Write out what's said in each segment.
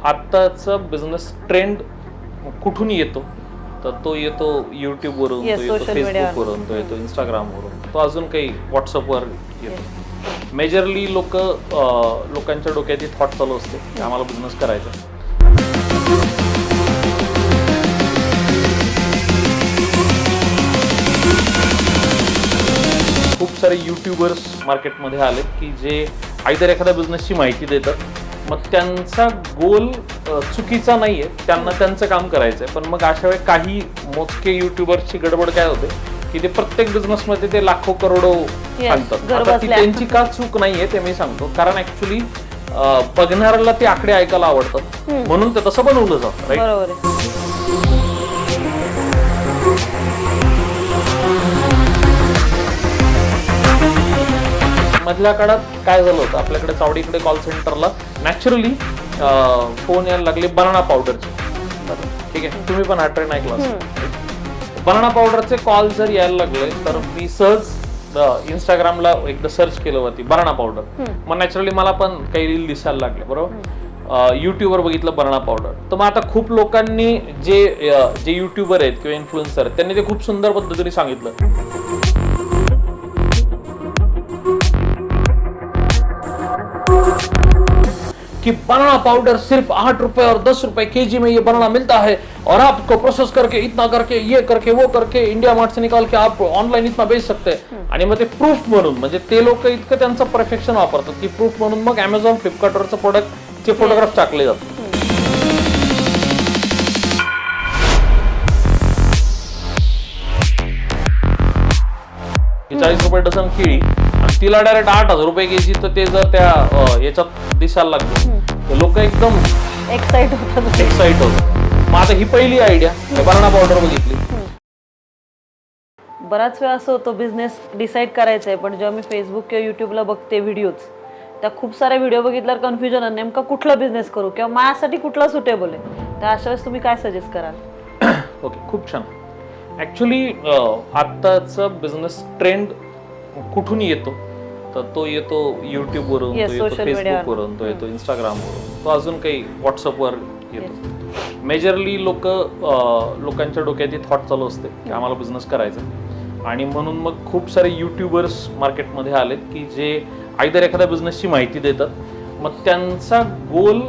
आत्ताचा business trend कुठून येतो तर तो येतो युट्यूबवरून तो येतो media. फेसबुकवरून तो येतो इंस्टाग्रामवरून तो अजून काही व्हॉट्सअपवर येतो मेजरली लोक लोकांच्या डोक्यात थॉट चालू असते की आम्हाला बिझनेस करायचा. खूप सारे युट्यूबर्स मार्केटमध्ये आलेत की जे आयदर एखाद्या बिझनेसची माहिती देतात मग त्यांचा गोल चुकीचा नाहीये. त्यांना त्यांचं काम करायचं आहे पण मग अशा वेळी काही मोजके युट्यूबर्सची गडबड काय होते? की ते प्रत्येक बिझनेसमध्ये ते लाखो करोडो Yes, आणतात. घर आता ती बसल्या. त्यांची का चूक नाहीये ते मी सांगतो. कारण ऍक्च्युली बघणाऱ्याला ते आकडे ऐकायला आवडतात. म्हणून ते तसं बनवलं जातं राईट मधल्या काळात काय झालं होतं? आपल्याकडे चावडीकडे कॉल सेंटरला नॅचरली फोन यायला लागले बनाना पावडरचे ठीक आहे. तुम्ही पण हा ट्रेन ऐकला बनाना पावडरचे कॉल जर यायला लागले तर मी सहज इंस्टाग्रामला एकदा सर्च केलं होती बनाना पावडर मग नॅचरली मला पण काही रील दिसायला लागले बरोबर? युट्यूबवर बघितलं बनाना पावडर तर मग आता खूप लोकांनी जे जे युट्यूबर आहेत किंवा इन्फ्लुएन्सर आहेत त्यांनी ते खूप सुंदर पद्धतीने सांगितलं. कि बनाना पाउडर सिर्फ आठ रुपए और दस रुपए केजी में ये बनाना मिलता है। और आपको प्रोसेस करके इतना करके ये करके वो करके इंडिया मार्ट से निकाल के आप ऑनलाईन इतना बेच सकते हैं। आणि मग ते प्रूफ म्हणून म्हणजे ते लोक इतकं त्यांचं परफेक्शन वापरतात की प्रूफ म्हणून मग अमेझॉन फ्लिपकार्टवरचं प्रोडक्ट चे फोटोग्राफ टाकले जातात. चाळीस रुपये डझन केळी आणि तिला डायरेक्ट आठ हजार रुपये घ्यायची तर ते जर त्या याच्यात दिसायला लागलं. तर लोक एकदम एक्साइट होतात. एक्साइट होत मग आता ही पहिली आयडिया बनाना पावडर बघितली बराच वेळा असं होतं बिझनेस डिसाईड करायचा आहे पण जेव्हा मी फेसबुक किंवा युट्यूबला बघते व्हिडिओज त्या खूप साऱ्या व्हिडिओ बघितल्यावर कन्फ्युजन आहे नेमका कुठला बिझनेस करू किंवा माझ्यासाठी कुठला सुटेबल आहे? तर अशा वेळेस तुम्ही काय सजेस्ट कराल? ओके खूप छान. ॲक्च्युली आत्ताचा बिझनेस ट्रेंड कुठून येतो? तर तो येतो युट्यूबवरून Yes, तो येतो social media. फेसबुकवरून तो येतो इंस्टाग्रामवरून तो अजून काही व्हॉट्सअपवर येतो. मेजरली लोक लोकांच्या डोक्यात थॉट चालू असते की आम्हाला बिझनेस करायचा आहे. आणि म्हणून मग खूप सारे युट्यूबर्स मार्केटमध्ये आलेत की जे आयदर एखाद्या बिझनेसची माहिती देतात. मग त्यांचा गोल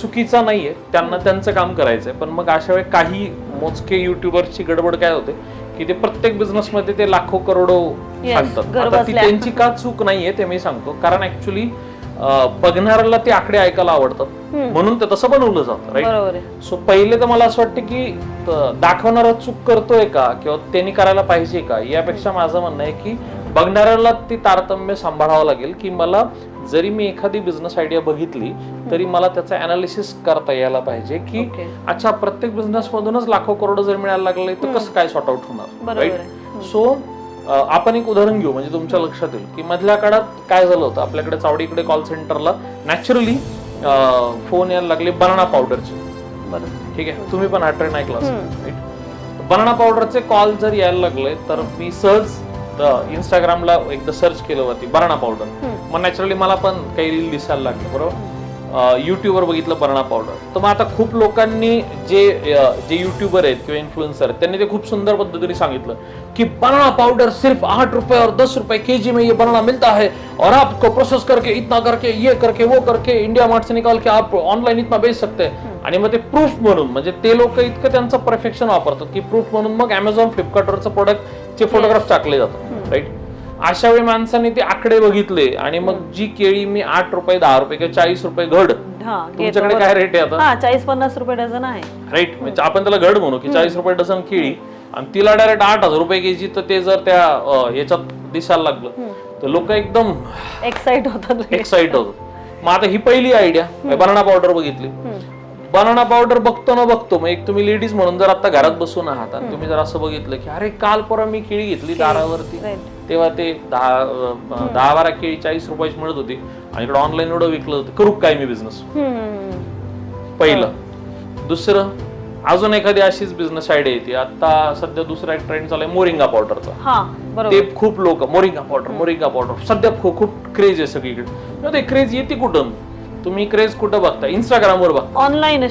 चुकीचा नाहीये. त्यांना त्यांचं काम करायचं आहे पण मग अशा वेळी काही मोजके युट्यूबर्सची गडबड काय होते? की ते प्रत्येक बिझनेसमध्ये ते लाखो करोडो सांगतात. आता ती. त्यांची का चूक नाहीये ते मी सांगतो. कारण ऍक्च्युली बघणाऱ्याला ते आकडे ऐकायला आवडतात. म्हणून ते तसं बनवलं जातं राईट सो पहिले तर मला असं वाटतं की दाखवणारा चूक करतोय का? किंवा त्यांनी करायला पाहिजे का? यापेक्षा माझं म्हणणं आहे की बघणाऱ्याला ती तारतम्य सांभाळावं लागेल की मला जरी मी एखादी बिझनेस आयडिया बघितली तरी मला त्याचं अनालिसिस करता यायला पाहिजे की. अच्छा प्रत्येक बिझनेस मधूनच लाखो करोड जर मिळायला लागले तर कसं काय सॉर्ट आउट होणार बरोबर राईट. सो आपण एक उदाहरण घेऊ म्हणजे तुमच्या लक्षात येईल की मधल्या काळात काय झालं होतं? आपल्याकडे चावडीकडे कॉल सेंटरला नॅचरली फोन यायला लागले बनाना पावडरचे ठीक आहे? तुम्ही पण हा ट्रेन ऐकला बनाना पावडरचे कॉल जर यायला लागले तर मी सहज इंस्टाग्रामला एकदा सर्च केलं होती बनाना पावडर मग नॅचरली मला पण काही रील दिसायला लागले बरोबर? युट्यूबवर बघितलं बनाना पावडर तर मग आता खूप लोकांनी जे जे युट्यूबर आहेत किंवा इन्फ्लुएन्सर आहेत त्यांनी ते खूप सुंदर पद्धतीने सांगितलं की बनाना पाउडर सिर्फ आठ रुपए और दस रुपए केजी में ये बनाना मिलता है और आपको प्रोसेस करके इतना करके ये करके वो करके इंडिया मार्ट से निकाल के आप ऑनलाईन इतना बेच सकते हैं. आणि मग ते प्रूफ म्हणून म्हणजे ते लोक इतकं त्यांचं परफेक्शन वापरतात की प्रूफ म्हणून मग अमेझॉन फ्लिपकार्टवरचं प्रोडक्ट चे फोटोग्राफ टाकले जातात राईट अशा वेळी माणसांनी ते आकडे बघितले आणि मग जी केळी मी आठ रुपये दहा रुपये किंवा चाळीस रुपये घड तुमच्याकडे. काय रेट आहे आता? हा चाळीस पन्नास रुपये डझन आहे. राईट म्हणजे आपण त्याला घड म्हणू की चाळीस रुपये डझन केळी. आणि तिला डायरेक्ट आठ हजार रुपये घ्यायची तर ते जर त्या याच्यात दिसायला लागलं तर लोक एकदम एक्साइट होतात. एक्साइट होतात. मग आता ही पहिली आयडिया बनाना पावडर बघितली. बनाना पावडर बघतो ना बघतो मग एक तुम्ही लेडीज म्हणून जर आता घरात बसून आहात आणि तुम्ही जर असं बघितलं की अरे काल परवा मी केळी घेतली दारावरती. तेव्हा ते दहा दहा बारा केळी चाळीस रुपयाची मिळत होती. आणि इकडे ऑनलाईन एवढं विकलं होतं. करू काय मी बिझनेस. पहिलं. दुसरं अजून एखादी अशीच बिझनेस आयडिया येते. आता सध्या दुसरा एक ट्रेंड चालू आहे मोरिंगा पावडरचा. ते खूप लोक मोरिंगा पावडर मोरिंगा पावडर. सध्या खूप खूप क्रेज आहे सगळीकडे. ते क्रेज येते कुठून तुम्ही क्रेज कुठं बघता इंस्टाग्रामवर बघता ऑनलाईन.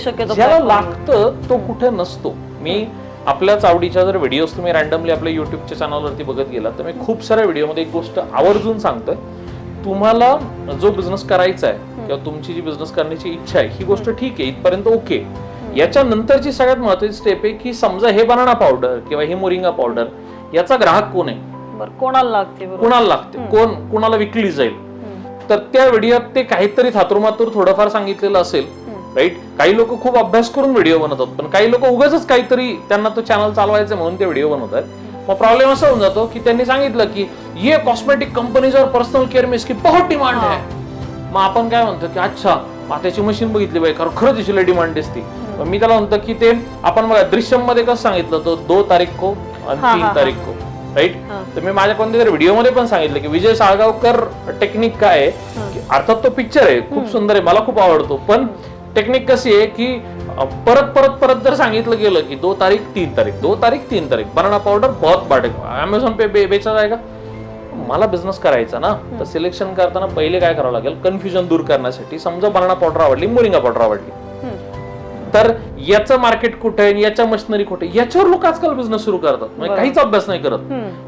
लागतं तो कुठे नसतो. मी आपल्याच आवडीच्या जर व्हिडिओज तुम्ही रॅन्डमली आपल्या युट्यूबच्या चॅनलवरती बघत गेला तर मी खूप साऱ्या व्हिडिओमध्ये एक गोष्ट आवर्जून सांगतोय. तुम्हाला जो बिझनेस करायचा आहे किंवा तुमची जी बिझनेस करण्याची इच्छा आहे ही गोष्ट ठीक आहे इथपर्यंत ओके. याच्या नंतरची सगळ्यात महत्वाची स्टेप आहे की समजा हे बनाना पावडर किंवा हे मोरिंगा पावडर याचा ग्राहक कोण आहे? कोणाला लागते कुणाला लागते? कोण कुणाला विकली जाईल. तर त्या व्हिडिओत ते काहीतरी थातुरमातुर थोडंफार सांगितलेलं असेल. राईट काही लोक खूप अभ्यास करून व्हिडिओ बनवतात पण काही लोक उगाच काहीतरी त्यांना तो चॅनल चालवायचं म्हणून ते व्हिडिओ बनवतात. मग प्रॉब्लेम असा होऊन जातो की त्यांनी सांगितलं की ये कॉस्मेटिक कंपनीज और पर्सनल केअर में इसकी बहुत डिमांड है. मग आपण काय म्हणतो की अच्छा मग त्याची मशीन बघितली पाहिजे कारण खरंच तिची डिमांड दिसती. मी त्याला म्हणतो की ते आपण बघा दृश्यममध्ये कसं सांगितलं तो दो तारीख को आणि तीन तारीख को. राईट. तर मी माझ्या कोणत्या तरी व्हिडिओमध्ये पण सांगितलं की विजय साळगावकर टेक्निक काय आहे? की अर्थात तो पिक्चर आहे खूप सुंदर आहे मला खूप आवडतो. पण टेक्निक कशी आहे की परत परत परत जर सांगितलं गेलं की दो तारीख तीन तारीख दो तारीख तीन तारीख बनाना पावडर बहुत बाटे अमेझॉन पे बे- बेचा जाएगा मला बिझनेस करायचा ना तर सिलेक्शन करताना पहिले काय करावं लागेल कन्फ्युजन दूर करण्यासाठी समजा बनाना पावडर आवडली मोरिंगा पावडर आवडली. तर याचं मार्केट कुठे आहे याच्या मशिनरी कुठे आहे? याच्यावर लोक आजकाल बिझनेस सुरू करतात म्हणजे. काहीच अभ्यास नाही करत.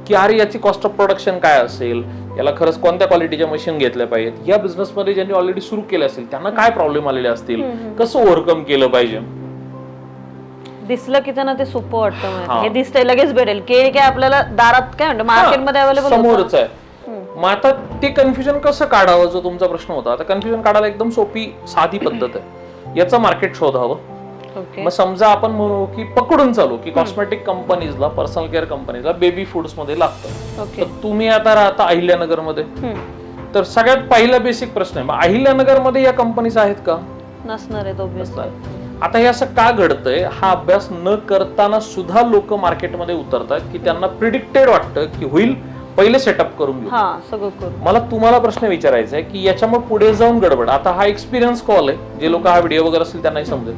की अरे याची कॉस्ट ऑफ प्रोडक्शन काय असेल याला खरंच कोणत्या क्वालिटीच्या मशीन घेतल्या पाहिजेत? या बिझनेस मध्ये ज्यांनी ऑलरेडी सुरू केले असेल त्यांना काय प्रॉब्लेम आलेले असतील? कसं ओव्हरकम केलं पाहिजे? दिसलं की त्यांना ते सोपं वाटतं हा. दिसतंय लगेच भेटेल. के काय आपल्याला दारात काय म्हणतो मार्केटमध्ये अवेलेबल समोरच आहे. मग आता ते कन्फ्युजन कसं काढावं जो तुमचा प्रश्न होता? आता कन्फ्युजन काढायला एकदम सोपी साधी पद्धत आहे. याचं मार्केट शोधावं. मग समजा आपण म्हणू की पकडून चालू की कॉस्मेटिक कंपनीजला पर्सनल केअर कंपनीजला बेबी फूड्समध्ये लागतं. तर तुम्ही आता राहता अहिल्यानगरमध्ये हम्म. तर सगळ्यात पहिला बेसिक प्रश्न आहे मग अहिल्यानगरमध्ये या कंपनीज आहेत का? नसणार आहेत आता हे असं का घडतंय? हा अभ्यास न करताना सुद्धा लोक मार्केटमध्ये उतरतात की त्यांना प्रिडिक्टेड वाटतं की होईल पहिले सेटअप करून घेऊ. मला तुम्हाला प्रश्न विचारायचा आहे की याच्यामुळे पुढे जाऊन गडबड. आता हा एक्सपिरियन्स कॉल आहे जे लोक हा व्हिडिओ वगैरे असतील त्यांनाही समजेल.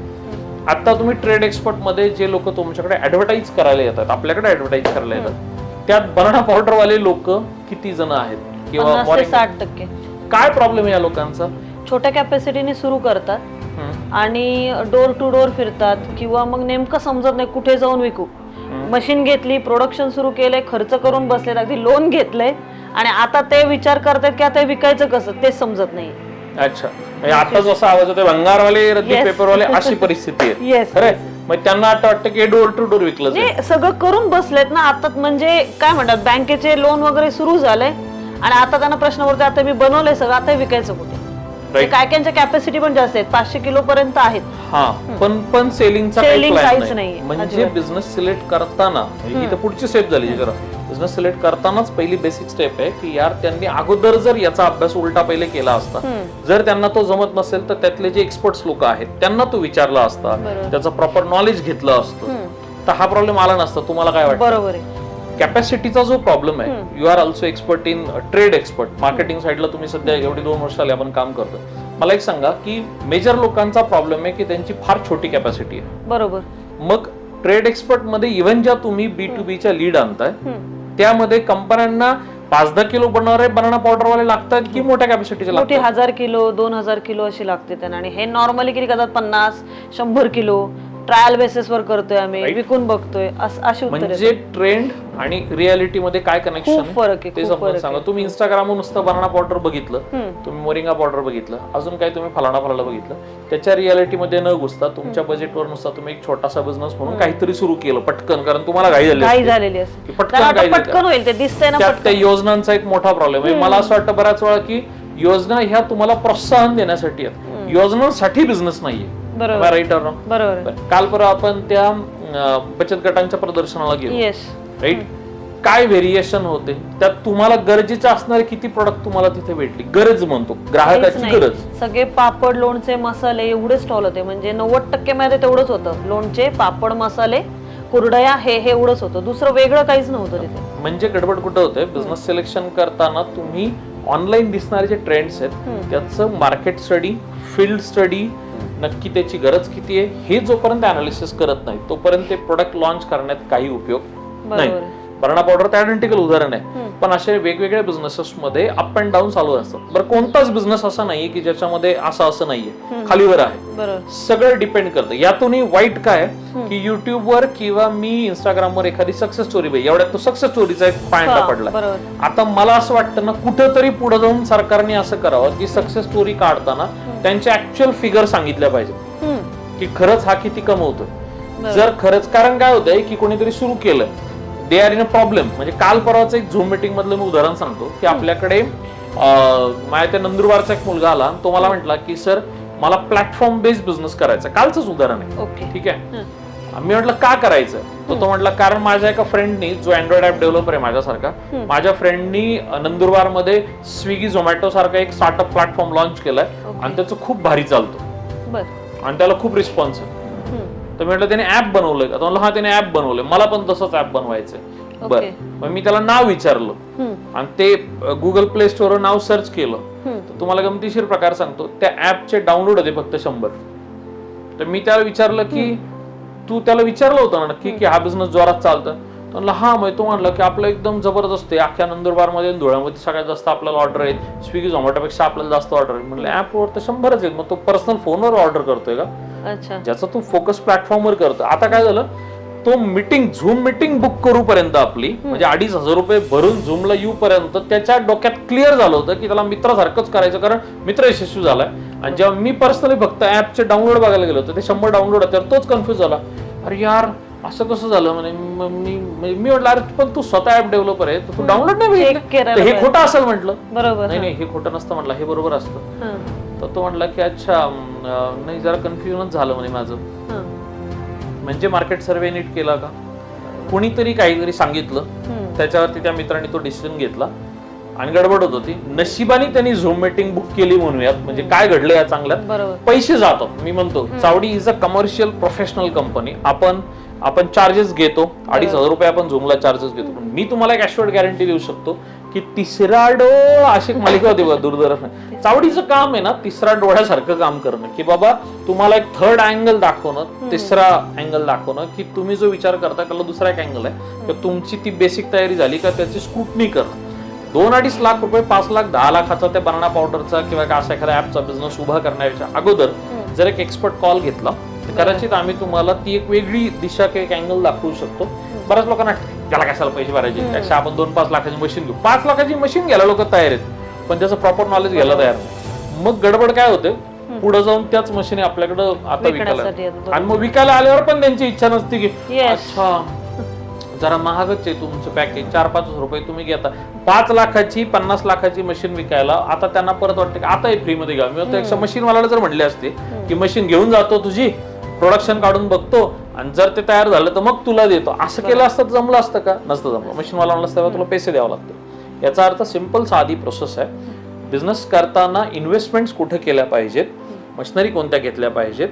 आता तुम्ही ट्रेड एक्सपर्टमध्ये जे लोक तुमच्याकडे ऍडव्हर्टाईज करायला येतात आपल्याकडे ऍडव्हर्टाईज करायला येतात त्यात बनाना पावडर वाले लोक किती जण आहेत? किंवा साठ टक्के. काय प्रॉब्लेम आहे या लोकांचा? छोट्या कॅपॅसिटीने सुरू करतात. आणि डोर टू डोर फिरतात किंवा मग नेमकं समजत नाही कुठे जाऊन विकू. मशीन घेतली प्रोडक्शन सुरू केलंय खर्च करून बसलेत अगदी लोन घेतलंय आणि आता ते विचार करतात की आता विकायचं कसं? तेच समजत नाही. अच्छा. म्हणजे आता जसा आवाज होतो भंगारवाले रद्दी Yes. पेपरवाले अशी परिस्थिती आहे. Yes, खरंय? मग त्यांना आता वाटतं की डोर टू डोर विकलं जाईल. म्हणजे सगळं करून बसलेत ना आता म्हणजे काय म्हणतात बँकेचे लोन वगैरे सुरू झाले आणि आता त्यांना प्रश्न पडतो आता मी बनवलंय सगळं आता हे विकायचं कुठे? Right. काय कायच्या कॅपॅसिटी पण जास्त आहेत पाचशे किलो पर्यंत आहेत. हा पण पण सेलिंगचा Selling काही काहीच नाही. नाहीये, म्हणजे अजिबात. बिझनेस सिलेक्ट करताना म्हणजे ही तर पुढची स्टेप झाली जरा बिझनेस सिलेक्ट करतानाच पहिली बेसिक स्टेप आहे की यार त्यांनी अगोदर जर याचा अभ्यास उलटा पहिले केला असता जर त्यांना तो जमत नसेल तर त्यातले जे एक्सपर्ट्स लोक आहेत त्यांना तो विचारला असता. त्याचं प्रॉपर नॉलेज घेतलं असतं. तर हा प्रॉब्लेम आला नसता. तुम्हाला काय वाटतं? बरोबर आहे. कॅपॅसिटीचा जो प्रॉब्लेम आहे you are also expert in trade expert marketing साईडला तुम्ही सध्या एवढी दोन वर्ष आले आपण काम करतो मला एक सांगा की मेजर लोकांचा प्रॉब्लेम आहे की त्यांची फार छोटी कॅपॅसिटी आहे. बरोबर. मग ट्रेड एक्सपर्टमध्ये इव्हन ज्या तुम्ही बी टू बीच्या लीड आणताय. त्यामध्ये कंपन्यांना पाच दहा किलो बनवणारे बनाना पावडर वाले लागतात की मोठ्या कॅपॅसिटीचे मोठी लागतात? हजार किलो दोन हजार किलो अशी लागते त्यांना. आणि हे नॉर्मली किती करतात? पन्नास शंभर किलो. ट्रायल बेसिस वर करतोय आम्ही Right. विकून बघतोय अस- अशी उत्तरे म्हणजे ट्रेंड आणि रियालिटी मध्ये काय कनेक्शन खूप फरक आहे, ते खूप समजून फरक सांगा. आहे. तुम्ही इंस्टाग्रामवर नुसतं बनाना पावडर बघितलं. तुम्ही मोरिंगा पावडर बघितलं अजून काही तुम्ही फलाना फलाला बघितलं त्याच्या रियालिटी मध्ये न घुसता तुमच्या बजेटवर नुसता तुम्ही एक छोटासा बिझनेस म्हणून काहीतरी सुरू केलं पटकन कारण तुम्हाला घाई झाली असते. झालेली असते. की पटकन त्याला आता घाई झाली. पटकन होईल ते दिसतंय ना त्यात त्या योजनांचा एक मोठा प्रॉब्लेम आहे. मला असं वाटतं बऱ्याच वेळा की योजना ह्या तुम्हाला प्रोत्साहन देण्यासाठी आहेत. योजनांसाठी बिझनेस नाहीये. बरोबर. राईट ऑर बरोबर. काल परवा आपण त्या अं, बचत गटांच्या प्रदर्शनाला गेलो. येस राईट काय व्हेरिएशन होते? त्यात तुम्हाला गरजेचे असणारे किती प्रोडक्ट तुम्हाला तिथे भेटली? गरज म्हणतो. ग्राहकाची गरज. सगळे पापड लोणचे मसाले एवढे स्टॉल होते. म्हणजे नव्वद टक्के मध्ये तेवढंच होतं. लोणचे पापड मसाले कुरडया हे हे एवढंच होतं. दुसरं वेगळं काहीच नव्हतं तिथे. म्हणजे गडबड कुठं होते? बिझनेस सिलेक्शन करताना तुम्ही ऑनलाईन दिसणारे जे ट्रेंड्स आहेत त्याचं मार्केट स्टडी फील्ड स्टडी नक्की त्याची गरज किती आहे हे जोपर्यंत अनालिसिस करत नाही तोपर्यंत ते प्रोडक्ट लॉन्च करण्यात काही उपयोग नाही. बरणा पावडर तर आयडेंटिकल उदाहरण आहे. पण असे वेगवेगळ्या बिझनेसेस मध्ये अप अँड डाऊन चालू असतात. बरं कोणताच बिझनेस असा नाहीये की ज्याच्यामध्ये असं असं नाहीये. खालीवर आहे. सगळं डिपेंड करतं. यातूनही वाईट काय की युट्यूबवर किंवा मी इंस्टाग्रामवर एखादी सक्सेस स्टोरी बघ एवढ्यात तो सक्सेस स्टोरीचा एक हा, पडला. आता मला असं वाटतं ना कुठंतरी पुढे जाऊन सरकारने असं करावं की सक्सेस स्टोरी काढताना त्यांचे ऍक्च्युअल फिगर सांगितल्या पाहिजे की खरंच हा किती कमवतोय. जर खरंच कारण काय होतंय की कोणीतरी सुरू केलं they are in a problem म्हणजे काल परवाचं एक झूम मीटिंग मधलं मी उदाहरण सांगतो की आपल्याकडे माझ्या त्या नंदुरबारचा एक मुलगा आला तो मला म्हटला की सर मला प्लॅटफॉर्म बेस्ड बिझनेस करायचा कालचंच उदाहरण आहे. ठीक आहे? मी म्हटलं का करायचं? तर तो म्हटलं कारण माझ्या एका फ्रेंडनी जो अँड्रॉइड ऍप डेव्हलपर आहे माझ्यासारखा माझ्या फ्रेंडनी नंदुरबारमध्ये स्विगी झोमॅटो सारखा एक स्टार्टअप प्लॅटफॉर्म लॉन्च केलाय. आणि त्याचं खूप भारी चालतं. आणि त्याला खूप रिस्पॉन्स आहे. तर म्हटलं त्याने ऍप बनवलंय का? म्हणला हा त्याने ऍप बनवलंय. मला पण तसंच ऍप बनवायचंय. बर. मग मी त्याला नाव विचारलं. आणि ते गुगल प्ले स्टोअर नाव सर्च केलं. तर तुम्हाला गमतीशीर प्रकार सांगतो. त्या ऍपचे डाउनलोड होते फक्त शंभर. तर मी त्याला विचारलं की तू त्याला विचारलं होतं ना नक्की की हा बिझनेस जोरात चालतं म्हणला हा. मग तो म्हणलं की आपलं एकदम जबरदस्त आहे. अख्ख्या नंदुरबारमध्ये आणि धुळ्यामध्ये सगळ्यात जास्त आपल्याला ऑर्डर आहेत. स्विगी झोमॅटोपेक्षा आपल्याला जास्त ऑर्डर आहे म्हणलं ऍपवर तर शंभरच आहेत. मग तो पर्सनल फोनवर ऑर्डर करतोय का? अच्छा. ज्याचा तू फोकस प्लॅटफॉर्मवर करतो आता काय झालं? तो मीटिंग झूम मीटिंग बुक करूपर्यंत आपली म्हणजे अडीच हजार रुपये भरून झूमला येऊपर्यंत त्याच्या डोक्यात क्लिअर झालं होतं की त्याला मित्रासारखंच करायचं कारण मित्र यशस्वी झालाय. आणि जेव्हा मी पर्सनली फक्त ऍपचे डाउनलोड बघायला गेलो होतो ते शंभर डाउनलोड तर तोच कन्फ्युज झाला. अरे यार असं कसं झालं? म्हणे म- मी म्हटलं अरे पण तू स्वतः ऍप डेव्हलपर आहे तू डाउनलोड नाही हे. खोटं असेल म्हटलं. बरोबर. नाही नाही हे खोटं नसतं म्हटलं हे बरोबर असतं. तर तो म्हटला की अच्छा अं, नाही जरा कन्फ्युजनच झालं म्हणे माझं. म्हणजे मार्केट सर्वे नीट केला का? कोणीतरी काहीतरी सांगितलं. त्याच्यावरती त्या मित्राने तो डिसिजन घेतला. आणि गडबड होत होती. नशिबाने त्यांनी झूम मीटिंग बुक केली म्हणूयात म्हणजे काय घडलं या चांगल्यात? पैसे जातात मी म्हणतो Chavadi is a commercial professional company आपण आपण चार्जेस घेतो. अडीच हजार रुपये आपण झूमला चार्जेस घेतो. पण मी तुम्हाला एक ऍश्युअर्ड गॅरंटी देऊ शकतो की तिसरा डोळ अशी मालिका होती बघा दूरदर्शन. चावडीचं काम आहे ना तिसरा डोळ्यासारखं काम करणं. की बाबा तुम्हाला एक थर्ड अँगल दाखवणं तिसरा अँगल दाखवणं की तुम्ही जो विचार करता त्याला दुसरा एक अँगल आहे. तर तुमची ती बेसिक तयारी झाली का त्याची स्क्रुटनी करणं. दोन अडीच लाख रुपये पाच लाख दहा लाखाचा त्या बनाना पावडरचा किंवा असा एखाद्या ऍपचा बिझनेस उभा करण्याच्या अगोदर जर एक एक्सपर्ट कॉल घेतला तर कदाचित आम्ही तुम्हाला ती एक वेगळी दिशा किंवा एक अँगल दाखवू शकतो. बऱ्याच लोकांना त्याला कशाला पैसे भरायचे? त्यापेक्षा आपण दोन पाच लाखाची मशीन घेऊ. पाच लाखाची मशीन घ्यायला लोक तयार आहेत पण त्याचं प्रॉपर नॉलेज घ्यायला तयार मग गडबड काय होते? पुढे जाऊन त्याच मशीन आपल्याकडे आता विकायला. आणि मग विकायला आल्यावर पण त्यांची इच्छा नसते की. अच्छा जरा महागच आहे तुमचं पॅकेज चार पाच रुपये तुम्ही घेता. पाच लाखाची पन्नास लाखाची मशीन विकायला आता त्यांना परत वाटतं की आता हे फ्री मध्ये घ्या. मी त्यापेक्षा मशीन वाल्याला जर म्हणले असते की मशीन घेऊन जातो तुझी प्रोडक्शन काढून बघतो आणि जर ते तयार झालं तर मग तुला देतो. असं केलं असतं जमलं असतं का? नसतं जमलं. मशीन वाला म्हणलं असतं "तेव्हा तुला पैसे द्यावं लागतं. याचा अर्थ सिंपल साधी प्रोसेस आहे. बिझनेस करताना इन्व्हेस्टमेंट्स कुठे केल्या पाहिजेत? मशिनरी कोणत्या घेतल्या पाहिजेत?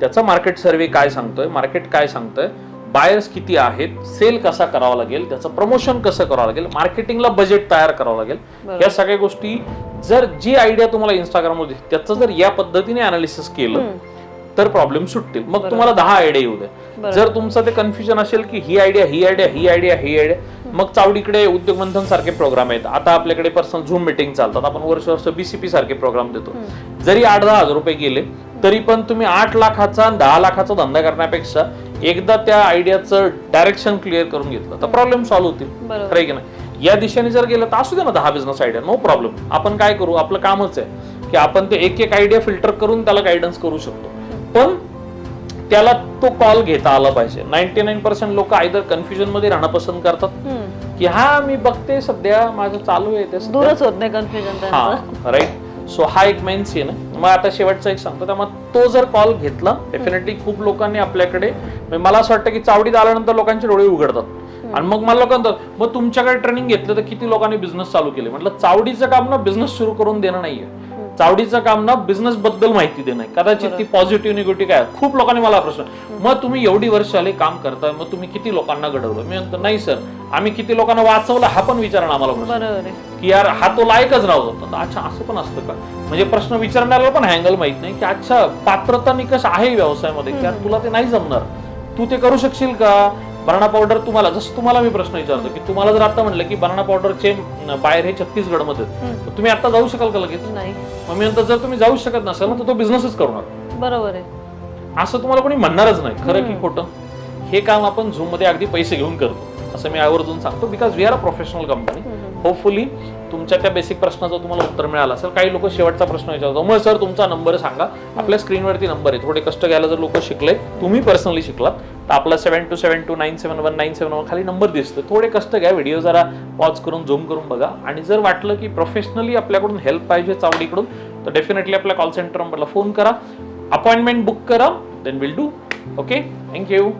त्याचा मार्केट सर्वे काय सांगतोय? मार्केट काय सांगतोय? बायर्स किती आहेत सेल कसा करावा लागेल त्याचं प्रमोशन कसं करावं लागेल मार्केटिंगला बजेट तयार करावं लागेल या सगळ्या गोष्टी जर जी आयडिया तुम्हाला इंस्टाग्रामवर दिसते त्याचं जर या पद्धतीने अनालिसिस केलं तर प्रॉब्लेम सुटतील. मग तुम्हाला दहा आयडिया येऊ द्या. जर तुमचं ते कन्फ्युजन असेल की ही आयडिया ही आयडिया ही आयडिया ही आयडिया मग चावडीकडे उद्योग मंथन सारखे प्रोग्राम आहेत. आता आपल्याकडे पर्सनल झूम मिटिंग चालतात. आपण वर्ष वर्ष बीसीपी सारखे प्रोग्राम देतो. जरी आठ दहा हजार रुपये गेले तरी पण तुम्ही आठ लाखाचा दहा लाखाचा धंदा करण्यापेक्षा एकदा त्या आयडियाचं डायरेक्शन क्लिअर करून घेतलं तर प्रॉब्लेम सॉल्व्ह होतील. खरं की नाही? या दिशेने जर गेलं तर असू दे ना दहा बिझनेस आयडिया नो प्रॉब्लेम आपण काय करू? आपलं कामच आहे की आपण ते एक एक आयडिया फिल्टर करून त्याला गायडन्स करू शकतो. पण त्याला तो कॉल घेता आला पाहिजे. नाईन्टी नाईन पर्सेंट लोक आयदर कन्फ्युजनमध्ये राहणं पसंत करतात. की हा मी बघते सध्या माझं चालू आहे ते. दूरच होत नाही कन्फ्युजन राईट सो हा एक मेन सीन आहे. मग आता शेवटचा एक सांगतो. त्यामुळे तो जर कॉल घेतला डेफिनेटली खूप लोकांनी आपल्याकडे म्हणजे मला असं वाटतं की चावडीत आल्यानंतर लोकांचे डोळे उघडतात. आणि मग मला लोकांना मग तुमच्याकडे ट्रेनिंग घेतलं तर किती लोकांनी बिझनेस चालू केले? म्हटलं चावडीचं काम ना बिझनेस सुरू करून देणं नाहीये. चावडीचं काम ना बिझनेस बद्दल माहिती देणं. कदाचित ती पॉझिटिव्ह निगेटिव्ह काय. खूप लोकांनी मला प्रश्न मग तुम्ही एवढी वर्ष आले काम करताय मग तुम्ही किती लोकांना घडवलं? मी म्हणतो नाही सर आम्ही किती लोकांना वाचवलं हा पण विचारणं आम्हाला की यार हा तो लायकच तर अच्छा असं पण असतं का? म्हणजे प्रश्न विचारण्याला पण हँगल माहीत नाही की अच्छा पात्रता निकष आहे व्यवसायामध्ये की तुला ते नाही जमणार. तू ते करू शकशील का? बनाना पावडर तुम्हाला जसं तुम्हाला मी प्रश्न विचारतो की तुम्हाला जर आता म्हणलं की बनाना पावडरचे बाहेर हे छत्तीसगडमध्ये तर तुम्ही आता जाऊ शकाल का लगेच? नाही. मग मी नंतर जर तुम्ही जाऊ शकत नसाल ना तर तो बिझनेसच करू नका. बरोबर आहे. असं तुम्हाला कोणी म्हणणारच नाही. खरं की खोटं? हे काम आपण झूममध्ये अगदी पैसे घेऊन करतो. असं मी आवर्जून सांगतो because we are a professional company hopefully तुमच्या त्या बेसिक प्रश्नाचं तुम्हाला उत्तर मिळालं असेल. काही लोक शेवटचा प्रश्न विचारतो मग सर तुमचा नंबर सांगा. आपल्या स्क्रीनवरती नंबर आहे. थोडे कष्ट घ्यायला जर लोक शिकले तुम्ही पर्सनली शिकलात तर आपला seven two seven two nine seven one nine seven one खाली नंबर दिसतो थोडे कष्ट घ्या. व्हिडिओ जरा पॉज करून झूम करून बघा. आणि जर वाटलं की प्रोफेशनली आपल्याकडून हेल्प पाहिजे चावडीकडून तर डेफिनेटली आपल्या कॉल सेंटर नंबरला फोन करा. अपॉइंटमेंट बुक करा. Then will do okay thank you